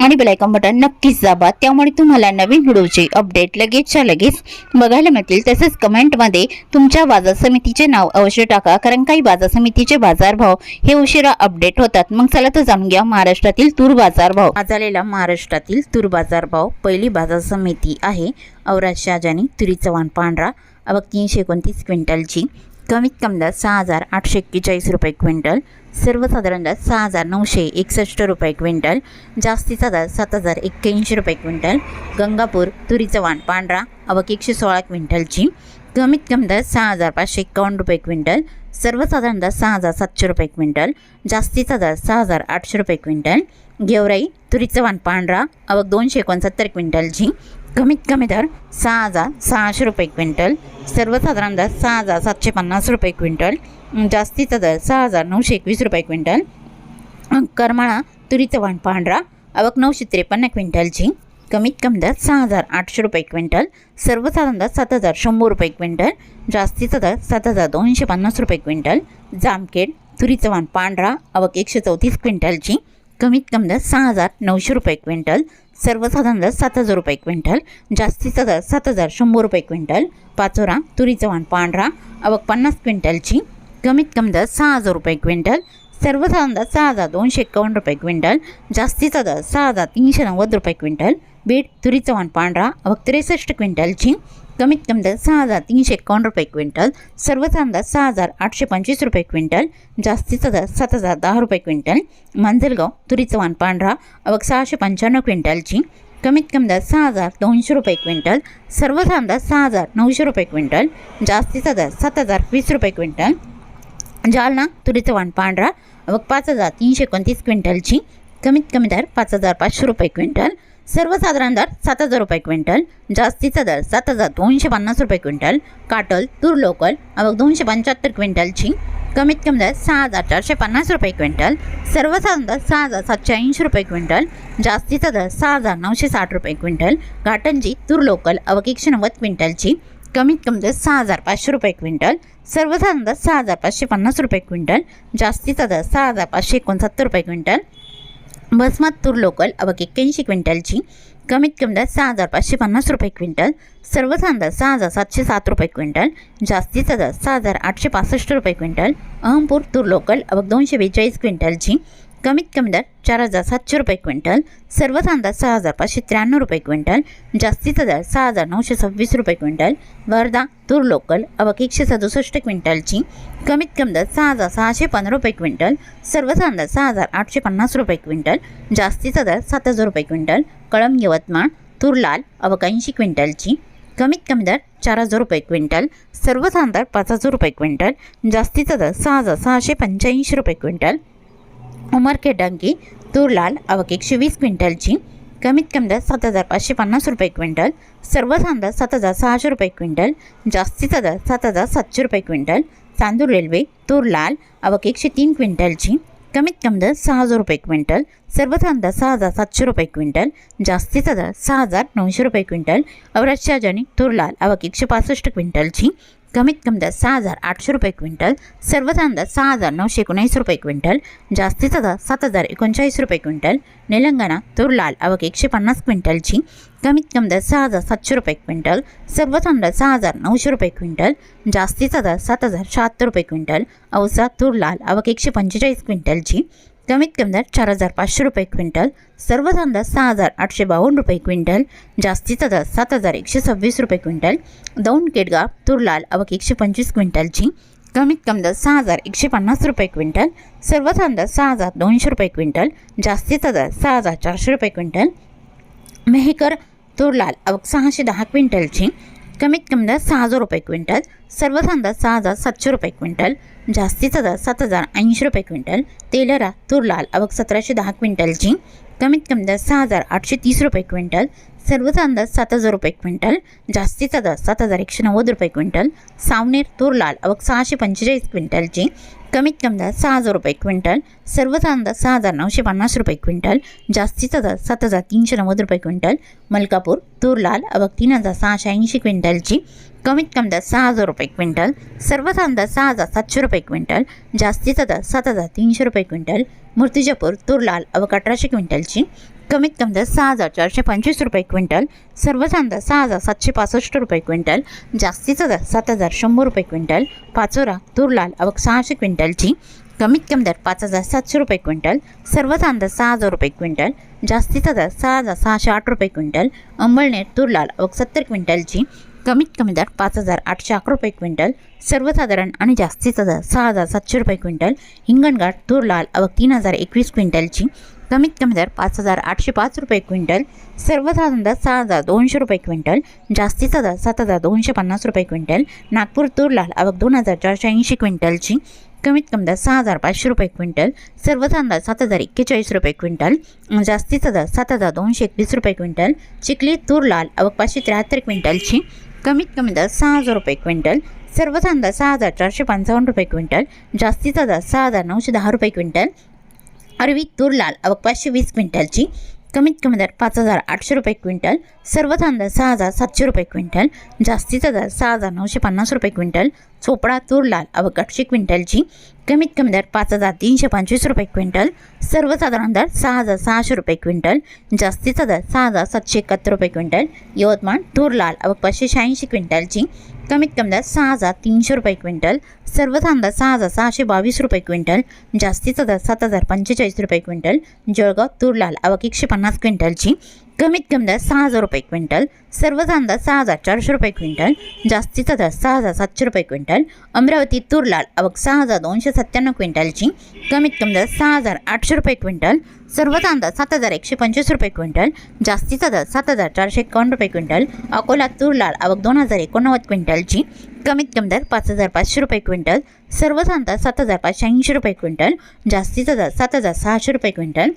आणि bell icon button नक्कीच दाबा. त्यामुळे तुम्हाला नवीन व्हिडिओचे अपडेट लगेचच्या लगेच बघायला मिळतील. तसेच कमेंटमध्ये तुमच्या बाजार समितीचे नाव अवश्य टाका. कारण काही बाजार समितीचे बाजारभाव हे उशिरा अपडेट होतात. मग चला तर जाणून घ्या महाराष्ट्रातील तूर बाजारभाव. आज आलेला महाराष्ट्रातील तूर बाजारभाव पहिली बाजार समिती आहे औराज शाहजानी तुरी चव्हाण पांढरा अवघ तीनशे एकोणतीस क्विंटलची. कमीत कमी दर सहा हजार आठशे एक्केचाळीस रुपये क्विंटल सर्वसाधारण दर सहा हजार नऊशे एकसष्ट रुपये क्विंटल जास्तीचा दर सात हजार एक्क्याऐंशी रुपये क्विंटल गंगापूर तुरीचं वाण पांढरा अवक एकशे सोळा क्विंटलची कमीत कमी दर सहा हजार पाचशे एक्कावन्न रुपये क्विंटल सर्वसाधारण दर सहा हजार सातशे रुपये क्विंटल जास्तीचा दर सहा हजार आठशे रुपये क्विंटल गेवराई तुरीचं वाण पांढरा अवक दोनशे एकोणसत्तर क्विंटलची कमीत कमी दर सहा हजार सहाशे रुपये क्विंटल सर्वसाधारण दर सहा हजार सातशे पन्नास रुपये क्विंटल जास्तीचा दर सहा हजार नऊशे एकवीस रुपये क्विंटल करमाळा तुरीचं वाण पांढरा आवक नऊशे त्रेपन्न क्विंटलची कमीत कमी दर सहा हजार आठशे रुपये क्विंटल सर्वसाधारण दर सात हजार शंभर रुपये क्विंटल जास्तीचा दर सात हजार दोनशे पन्नास रुपये क्विंटल जामखेड तुरीचं वाण पांढरा अवक एकशे चौतीस क्विंटलची कमीत कमी दर सहा हजार नऊशे रुपये क्विंटल सर्वसाधारण दर सात हजार रुपये क्विंटल जास्तीचा दर सात हजार शंभर रुपये क्विंटल पाचोरा तुरीचं वाण पांढरा अवक पन्नास क्विंटलची कमीत कमी दर सहा हजार रुपये क्विंटल सर्वसाधारण दर सहा हजार दोनशे एकावन्न रुपये क्विंटल जास्तीचा दर सहा हजार तीनशे नव्वद रुपये क्विंटल बीड तुरीचं वाण पांढरा अवक त्रेसष्ट क्विंटलची कमीत कमी दर सहा हजार तीनशे एकावन्न रुपये क्विंटल सर्वसाधारण दर सहा हजार आठशे पंचवीस रुपये क्विंटल जास्तीचा दर सात हजार दहा रुपये क्विंटल मांजलगाव तुरीचं वाण पांढरा अवक सहाशे पंच्याण्णव क्विंटलची कमीत कमी दर सहा हजार दोनशे रुपये क्विंटल सर्वसाधारण दर सहा हजार नऊशे रुपये क्विंटल जास्तीचा दर सात हजार वीस रुपये क्विंटल जालना तुरीचं वाण पांढरा अवघ पाच हजार तीनशे एकोणतीस क्विंटलची कमीत कमी दर पाच हजार पाचशे रुपये क्विंटल सर्वसाधारण दर सात हजार रुपये क्विंटल जास्तीचा दर सात हजार दोनशे पन्नास रुपये क्विंटल काटल तूर लोकल अवघ दोनशे पंच्याहत्तर क्विंटलची कमीत कमी दर सहा हजार चारशे पन्नास रुपये क्विंटल सर्वसाधारण दर सहा हजार सातशे ऐंशी रुपये क्विंटल जास्तीचा दर सहा हजार नऊशे साठ रुपये क्विंटल घाटंजी तूर लोकल अवघ एकशे नव्वद क्विंटलची कमीत कमी दर सहा हजार पाचशे रुपये क्विंटल सर्वसाधारण दर सहा हजार पाचशे पन्नास रुपये क्विंटल जास्तीचा दर सहा हजार पाचशे एकोणसत्तर रुपये क्विंटल बसमत तूर लोकल अवघ एक्क्याऐंशी क्विंटलची. कमीत कमी दर सहा हजार पाचशे पन्नास रुपये क्विंटल. सर्वसाधारण दर सहा हजार सातशे सात रुपये क्विंटल. जास्तीचा दर सहा हजार आठशे पासष्ट रुपये क्विंटल. अहमपूर तूर लोकल अवघ दोनशे बेचाळीस क्विंटलची. कमीत कमी दर चार हजार सातशे रुपये क्विंटल सर्व दर सहा हजार पाचशे त्र्याण्णव रुपये क्विंटल जास्तीचा दर सहा हजार नऊशे सव्वीस रुपये क्विंटल वर्धा तूर लोकल अवक एकशे सदुसष्ट क्विंटलची कमीत कमी दर सहा हजार सहाशे पंधरा रुपये क्विंटल सर्व दर सहा हजार आठशे पन्नास रुपये क्विंटल जास्तीचा दर सात हजार रुपये क्विंटल कळम यवतमाळ तूर लाल अवक ऐंशी क्विंटलची कमीत कमी दर चार हजार रुपये क्विंटल सर्वच दर पाच हजार रुपये क्विंटल जास्तीचा दर सहा हजार सहाशे पंच्याऐंशी रुपये क्विंटल उमर डांगी तूर लाल अवक एकशे वीस क्विंटलची कमीत कमी दर सात हजार पाचशे पन्नास रुपये क्विंटल सर्व दर सात हजार सहाशे रुपये क्विंटल जास्तीचा दर सात हजार सातशे रुपये क्विंटल चांदूर रेल्वे तूर लाल अवक एकशे तीन क्विंटलची कमीत कमी दर सहा हजार रुपये क्विंटल सर्व दर सहा हजार सातशे रुपये क्विंटल जास्तीचा दर सहा हजार नऊशे रुपये क्विंटल अवराज शाहजानी तूर लाल अवक एकशे पासष्ट क्विंटलची कमीत कमी दर सहा हजार आठशे रुपये क्विंटल सर्वसाधारण दर सहा हजार नऊशे एकोणऐंशी रुपये क्विंटल जास्तीचा दर सात हजार एकोणचाळीस रुपये क्विंटल निलंगणा तूर लाल अवक एकशे पन्नास क्विंटलची कमीत कमी दर सहा हजार सातशे रुपये क्विंटल सर्वसाधारण दर सहा हजार नऊशे रुपये क्विंटल जास्तीचा दर सात हजार शहात्तर रुपये क्विंटल औसा तूर लाल अवक एकशे पंचेचाळीस क्विंटलची कमीत कमी दर चार हजार पाचशे रुपये क्विंटल सर्व दर सहा हजार आठशे बावन्न रुपये क्विंटल जास्तीचा दर सात हजार एकशे सव्वीस रुपये क्विंटल दौंड केडगाव तुरलाल अवक एकशे पंचवीस क्विंटलची कमीत कमी दर सहा हजार एकशे पन्नास रुपये क्विंटल सर्व दर सहा हजार दोनशे रुपये क्विंटल जास्तीचा दर सहा हजार चारशे रुपये क्विंटल मेहकर तुरलाल अवक सहाशे दहा क्विंटलची कमीत कमी दर सहा हजार रुपये क्विंटल सर्वसाधारण दर सहा हजार सातशे रुपये क्विंटल जास्तीचा दर सात हजार ऐंशी रुपये क्विंटल तेलरा तूर लाल अवक सतराशे दहा क्विंटलची कमीत कमी दर सहा हजार आठशे तीस रुपये क्विंटल सर्वचा अंदाज सात हजार रुपये क्विंटल जास्तीचा दर सात हजार एकशे नव्वद रुपये क्विंटल सावनेर तूर लाल अवघ सहाशे पंचेचाळीस क्विंटलची कमीत कमी दर सहा हजार रुपये क्विंटल सर्वचा अंदाज सहा हजार नऊशे पन्नास रुपये क्विंटल जास्तीचा दर सात हजार तीनशे नव्वद रुपये क्विंटल मलकापूर तूर लाल अवघ तीन हजार सहाशे ऐंशी क्विंटलची कमीत कमी दर सहा हजार रुपये क्विंटल सर्वचा अंदाज सहा हजार सातशे रुपये क्विंटल जास्तीचा दर सात हजार तीनशे रुपये क्विंटल मूर्तिजापूर तूर लाल अवघ अठराशे क्विंटलची कमीत कमी दर सहा हजार चारशे पंचवीस रुपये क्विंटल सर्वचा दर सहा हजार सातशे पासष्ट रुपये क्विंटल जास्तीचा दर सात हजार शंभर रुपये क्विंटल पाचोरा तूर लाल अवघ सहाशे क्विंटलची कमीत कमी दर पाच हजार सातशे रुपये क्विंटल सर्वचा दर सहा हजार रुपये क्विंटल जास्तीचा दर सहा हजार सहाशे आठ रुपये क्विंटल अंबळनेर तूर लाल अवघ सत्तर क्विंटलची कमीत कमी दर पाच हजार आठशे अकरा रुपये क्विंटल सर्वसाधारण आणि जास्तीचा दर सहा हजार सातशे रुपये क्विंटल हिंगणघाट तूर लाल अवघ तीन हजार एकवीस क्विंटलची कमीत कमी दर पाच हजार आठशे पाच रुपये क्विंटल सर्वसाधारण दर सहा हजार दोनशे रुपये क्विंटल जास्तीचा दर सात हजार दोनशे पन्नास रुपये क्विंटल नागपूर तूर लाल दोन हजार चारशे ऐंशी क्विंटलची कमीत कमी दर सहा हजार पाचशे रुपये क्विंटल सर्वसाधारण अंदाज सात हजार एक्केचाळीस रुपये क्विंटल जास्तीचा दर सात हजार दोनशे एकवीस रुपये क्विंटल चिखली तूर लाल अवघ पाचशे त्र्याहत्तर क्विंटलची कमीत कमी दर सहा हजार रुपये क्विंटल सर्वसाधारण दर सहा हजार चारशे पंचावन्न रुपये क्विंटल जास्तीचा दर सहा हजार नऊशे दहा रुपये क्विंटल अरवी तूर लाल अवघ पाचशे वीस क्विंटलची. कमीत कमी दर पाच हजार आठशे रुपये क्विंटल. सर्व तांदळ सहा हजार सातशे रुपये क्विंटल. जास्तीचा दर सहा हजार नऊशे पन्नास रुपये क्विंटल. चोपडा तूर लाल अवघ आठशे क्विंटलची कमीत कमी दर पाच हजार तीनशे पंचवीस रुपये क्विंटल सर्वसाधारण दर सहा हजार सहाशे रुपये क्विंटल जास्तीचा दर सहा हजार सातशे एकाहत्तर रुपये क्विंटल यवतमाळ तूर लाल अवघ पाचशे शहाऐंशी क्विंटलची कमीत कमी दर सहा हजार तीनशे रुपये क्विंटल सर्वसाधारण अंदाज सहा हजार सहाशे बावीस रुपये क्विंटल जास्तीचा दर सात हजार पंचेचाळीस रुपये क्विंटल जळगाव तूर लाल अवक एकशे पन्नास क्विंटलची कमीत कमी दर सहा हजार रुपये क्विंटल सर्वचा अंदाज सहा हजार चारशे रुपये क्विंटल जास्तीचा दर सहा हजार सातशे रुपये क्विंटल अमरावती तूर लाल अवघ सहा हजार दोनशे सत्त्याण्णव क्विंटलची कमीत कमी दर सहा हजार आठशे रुपये क्विंटल सर्वचा अंदाज सात हजार एकशे पंचवीस रुपये क्विंटल जास्तीचा दर सात हजार चारशे एकावन्न रुपये क्विंटल अकोला तूर लाल अवघ दोन हजार एकोणनव्वद क्विंटलची कमीत कमी दर पाच हजार पाचशे रुपये क्विंटल सर्वचा अंदाज सात हजार पाचशे ऐंशी रुपये क्विंटल जास्तीचा दर सात हजार सहाशे रुपये क्विंटल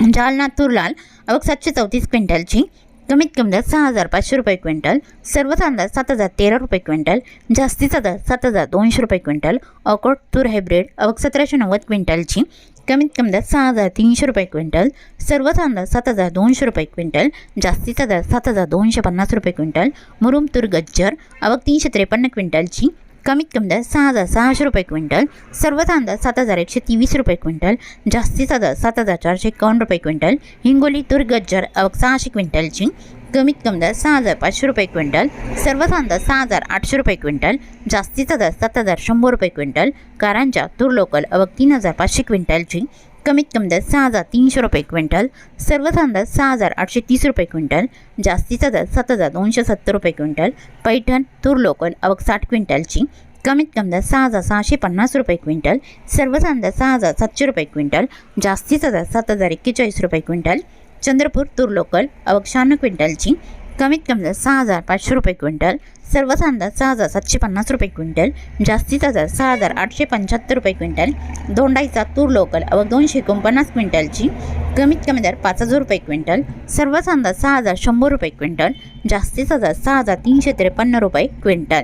जालना तूर लाल अवघ सातशे चौतीस क्विंटलची कमीत कमी दर सहा हजार पाचशे रुपये क्विंटल सर्वचा अंदाज सात हजार तेरा रुपये क्विंटल जास्तीचा दर सात हजार दोनशे रुपये क्विंटल अकोट तूर हायब्रिड अवघ सतराशे नव्वद क्विंटलची कमीत कमी दर सहा हजार तीनशे रुपये क्विंटल सर्वचा अंदाज सात हजार दोनशे रुपये क्विंटल जास्तीचा दर सात हजार दोनशे पन्नास रुपये क्विंटल मुरुम तूर गज्जर अवघ तीनशे त्रेपन्न क्विंटलची कमीत कमी दर सहा हजार सहाशे रुपये क्विंटल सर्व अंदाज सात हजार एकशे तेवीस रुपये क्विंटल जास्तीचा दर सात हजार चारशे एकावन्न रुपये क्विंटल हिंगोली तूर गज्जर अवक सहाशे क्विंटलची कमीत कमी दर सहा हजार पाचशे रुपये क्विंटल सर्व अंदाज सहा हजार आठशे रुपये क्विंटल जास्तीचा दर सात हजार शंभर रुपये क्विंटल कारंजा तूर लोकल अवघ तीन हजार पाचशे क्विंटलची कमीत कमी दर सहा हजार तीनशे रुपये क्विंटल सर्वसाधारण दर सहा हजार आठशे तीस रुपये क्विंटल जास्तीचा दर सात हजार दोनशे सत्तर रुपये क्विंटल पैठण तूर लोकल अवघ साठ क्विंटलची कमीत कमी दर सहा हजार सहाशे पन्नास रुपये क्विंटल सर्वसाधारण दर सहा हजार सातशे रुपये क्विंटल जास्तीचा दर सात हजार एक्केचाळीस रुपये क्विंटल चंद्रपूर तूर लोकल अवघ शहाण्णव क्विंटलची कमीत कमी दर सहा हजार पाचशे रुपये क्विंटल सर्वचा अंदाज सहा हजार सातशे पन्नास रुपये क्विंटल जास्तीचा दर सहा हजार आठशे पंच्याहत्तर रुपये क्विंटल दोंडाईचा तूर लोकल अवघ दोनशे एकोणपन्नास क्विंटलची कमीत कमी दर पाच हजार रुपये क्विंटल सर्वचा अंदाज सहा हजार शंभर रुपये क्विंटल जास्तीचा दर सहा हजार तीनशे त्रेपन्न रुपये क्विंटल.